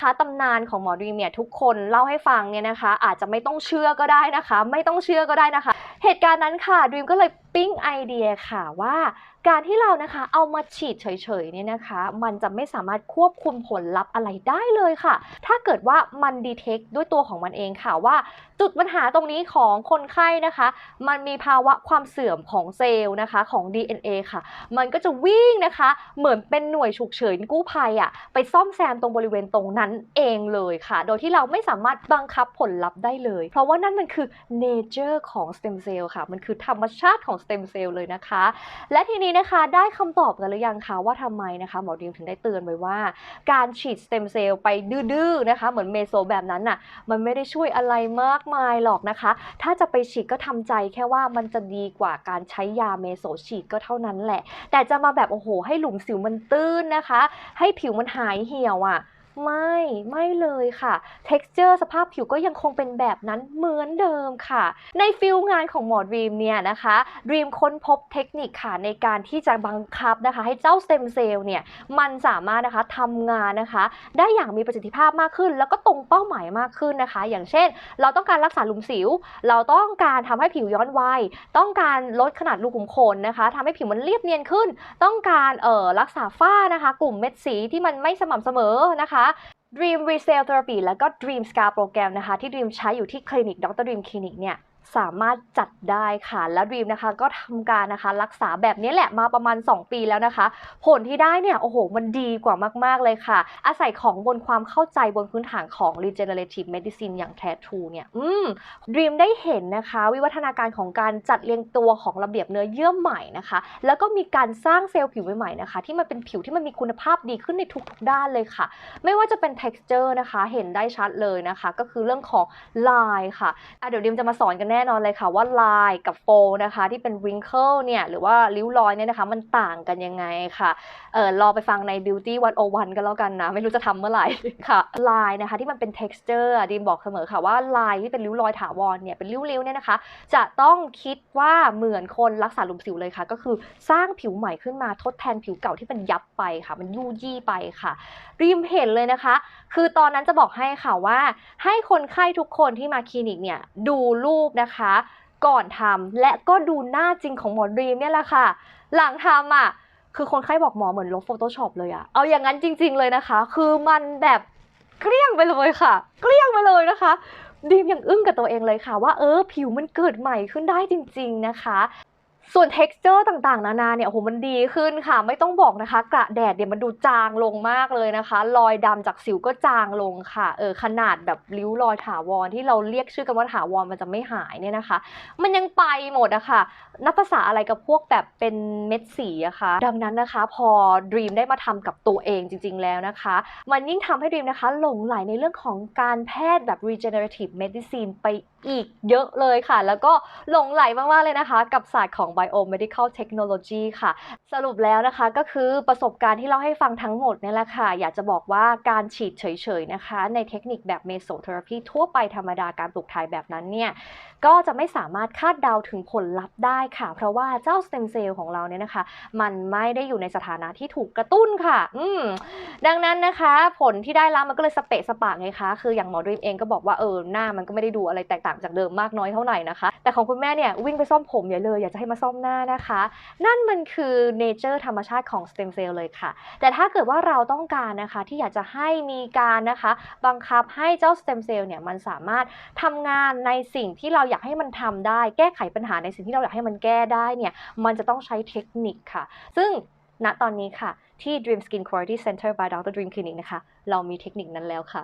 คะตำนานของหมอดีมเนี่ยทุกคนเล่าให้ฟังเนี่ยนะคะ อาจจะไม่ต้องเชื่อก็ได้นะคะ ไม่ต้องเชื่อก็ได้นะคะ เหตุการณ์นั้นค่ะดีมก็เลย ปิ้งไอเดียค่ะว่าการที่เรานะคะเอามาฉีดเฉยๆเนี่ยนะคะ มันจะไม่สามารถควบคุมผลลัพธ์อะไรได้เลยค่ะ ถ้าเกิดว่ามันดีเทคด้วยตัวของมันเองค่ะว่า จุดปัญหาตรงนี้ของคนไข้นะคะ มันมีภาวะความเสื่อมของเซลล์นะคะของ DNA ค่ะ มันก็จะวิ่งนะคะ เหมือนเป็นหน่วยฉุกเฉินกู้ภัยอะไปซ่อมแซมตรงบริเวณตรงนั้นเองเลยค่ะ โดยที่เราไม่สามารถบังคับผลลัพธ์ได้เลย เพราะว่านั่นมันคือ nature ของ stem cell ค่ะ มันคือธรรมชาติของ stem cell เลยนะคะ และทีนี้นะคะได้คำตอบกันหรือยังคะว่าทำไมนะคะหมอดีมถึงได้เตือนไว้ว่า การฉีด stem cell ไปดื้อๆนะคะ เหมือนเมโซแบบนั้นน่ะมันไม่ได้ช่วยอะไรมากมายหรอกนะคะ ถ้าจะไปฉีดก็ทำใจแค่ว่ามันจะดีกว่าการใช้ยาเมโซฉีดก็เท่านั้นแหละ แต่จะมาแบบโอ้โห ให้หลุมสิวมันตื้นนะคะ ให้ผิวมันหายเหี่ยวอะ่ะ ไม่ไม่เลยค่ะ texture สภาพผิวก็ยังคงเป็นแบบนั้นเหมือนเดิมค่ะ ในฟิลงานของหมอดรีมเนี่ยนะคะดรีมค้นพบเทคนิคค่ะในการที่จะบังคับนะคะ ให้เจ้าสเต็มเซลล์เนี่ยมันสามารถนะคะทำงานนะคะ ได้อย่างมีประสิทธิภาพมากขึ้น แล้วก็ตรงเป้าหมายมากขึ้นนะคะ อย่างเช่น เราต้องการรักษาหลุมสิว เราต้องการทำให้ผิวย้อนวัยต้องการลดขนาดรูขุมขนนะคะทำให้ผิวมันเรียบเนียนขึ้น ต้องการเอ่อรักษาฝ้านะคะ กลุ่มเม็ดสีที่มันไม่สม่ำเสมอนะคะ Dream Resale Therapy แล้วก็ Dream Scar โปรแกรมนะคะ ที่ Dream ใช้อยู่ที่คลินิกดร Dream คลินิกเนี่ย สามารถจัดได้ค่ะ แล้ว Dream นะคะก็ทำการนะคะรักษาแบบนี้แหละมาประมาณ 2 ปีแล้วนะคะ ผลที่ได้เนี่ยโอ้โห มันดีกว่ามาก ๆ เลยค่ะ อาศัยของบนความเข้าใจบนพื้นฐานของ regenerative medicine อย่างแท้ทรูเนี่ยอืม Dream ได้เห็นนะคะ วิวัฒนาการของการจัดเรียงตัวของระเบียบเนื้อเยื่อใหม่นะคะ แล้วก็มีการสร้างเซลล์ผิวใหม่ๆนะคะ ที่มันเป็นผิวที่มันมีคุณภาพดีขึ้นในทุกๆด้านเลยค่ะ ไม่ว่าจะเป็น texture นะคะ เห็นได้ชัดเลยนะคะ ก็คือเรื่องของลายค่ะอะเดี๋ยวดิมจะมาสอนกันแน่น่นอนเลยค่ะว่าลายกับโฟนะคะที่เป็น wrinkle เนี่ยหรือว่าริ้วรอยเนี่ยนะคะมันต่างกันยังไงค่ะเออรอไปฟังใน beauty 101กันแล้วกันนะ ไม่รู้จะทำเมื่อไหร่ค่ะ ลายนะคะที่มันเป็น texture ดิมบอกเสมอค่ะว่าลายที่เป็นริ้วรอยถาวรเนี่ยเป็นริ้วๆเนี่ยนะคะ จะต้องคิดว่าเหมือนคนรักษาหลุมสิวเลยค่ะ ก็คือสร้างผิวใหม่ขึ้นมาทดแทนผิวเก่าที่มันยับไปค่ะ มันยู่ยี่ไปค่ะริมเห็นเลยนะคะ คือตอนนั้นจะบอกให้ค่ะว่า ให้คนไข้ทุกคนที่มาคลินิกเนี่ยดูรูปนะคะก่อนทำและก็ดูหน้าจริงของหมอดรีมเนี่ยแหละค่ะ หลังทำอะคือคนไข้บอกหมอเหมือนลบ Photoshop เลยอะเอาอย่างนั้นจริง ๆเลยนะคะ คือมันแบบเกลี้ยงไปเลยค่ะ เกลี้ยงไปเลยนะคะดีมยังอึ้งกับตัวเองเลยค่ะ ว่าเออผิวมันเกิดใหม่ขึ้นได้จริง ๆนะคะ ส่วน texture ต่างๆ นานาเนี่ยโหมันดีขึ้นค่ะ ไม่ต้องบอกนะคะ กระแดดเนี่ยมันดูจางลงมากเลยนะคะ รอยดำจากสิวก็จางลงค่ะ เออขนาดแบบริ้วรอยถาวรที่เราเรียกชื่อกันว่าถาวรมันจะไม่หายเนี่ยนะคะ มันยังไปหมดอะค่ะ นับภาษาอะไรกับพวกแบบเป็นเม็ดสีอะคะดังนั้นนะคะ พอ Dream ได้มาทำกับตัวเองจริง ๆ แล้วนะคะ มันยิ่งทำให้ Dream นะคะ หลงไหลในเรื่องของการแพทย์แบบ regenerative medicine ไปอีกเยอะเลยค่ะ แล้วก็หลงไหลมากๆเลยนะคะ กับศาสตร์ของ biomedical technology ค่ะ สรุปแล้วนะคะก็คือประสบการณ์ที่เล่าให้ฟังทั้งหมดเนี่ยแหละค่ะ อยากจะบอกว่าการฉีดเฉยๆนะคะ ในเทคนิคแบบ mesotherapy ทั่วไปธรรมดาการปลูกถ่ายแบบนั้นเนี่ยก็จะไม่สามารถคาดเดาถึงผลลัพธ์ได้ค่ะ เพราะว่าเจ้าสเต็มเซลล์ของเราเนี่ยนะคะ มันไม่ได้อยู่ในสถานะที่ถูกกระตุ้นค่ะ อืมดังนั้นนะคะ ผลที่ได้รับมันก็เลยสเปะสปะไงคะ คืออย่างหมอดรีมเองก็บอกว่าเออหน้ามันก็ไม่ได้ดูอะไรแตกต่างจากเดิมมากน้อยเท่าไหร่นะคะ แต่ของคุณแม่เนี่ยวิ่งไปซ่อมผมอย่าเลยอยากจะให้มาซ่อมหน้านะคะ นั่นมันคือเนเจอร์ธรรมชาติของสเต็มเซลล์เลยค่ะ แต่ถ้าเกิดว่าเราต้องการนะคะที่อยากจะให้มีการนะคะ บังคับให้เจ้าสเต็มเซลล์เนี่ยมันสามารถทำงานในสิ่งที่เราอยากให้มันทำได้ แก้ไขปัญหาในสิ่งที่เราอยากให้มันแก้ได้เนี่ยมันจะต้องใช้เทคนิคค่ะ ซึ่งณตอนนี้ค่ะ ที่ Dream Skin Quality Center by Dr. Dream Clinic นะคะ เรามีเทคนิคนั้นแล้วค่ะ